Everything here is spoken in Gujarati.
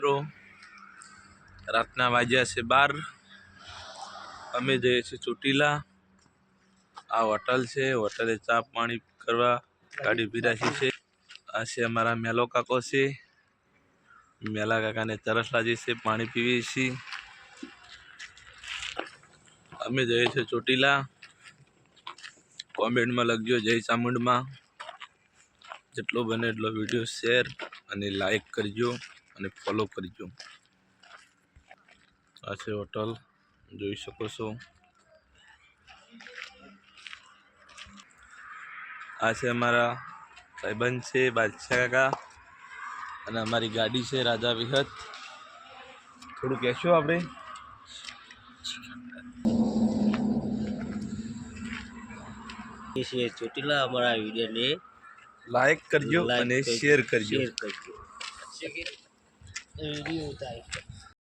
મિત્રો, રાતના વાગ્યા છે બાર. અમે જઈએ છીએ ચોટીલા. આ હોટલ છે. હોટલે ચા પાણી કરવા ગાડી પીરાશી છે. આ છે અમારા મેલો કાકો છે. મેલા કાકાને તરસ લાગી છે, પાણી પીવીએ છીએ અમે જઈએ છીએ ચોટીલા. કોમેન્ટમાં લખજો જય ચામુંડમાં. જેટલો બને એટલો વીડિયો શેર અને લાઈક કરજો. અને ફોલો કરજો. આ છે હોટલ જોઈ શકો છો. આ છે અમારા ભાઈબંધ છે બાદશાહ કાકા અને અમારી ગાડી છે રાજા વિહત. થોડું કહેશો આપણે? છે ચોટીલા અમારા વિડીયોને લાઈક કરજો અને શેર કરજો. શેર કરજો. વીડિયો ઉતારી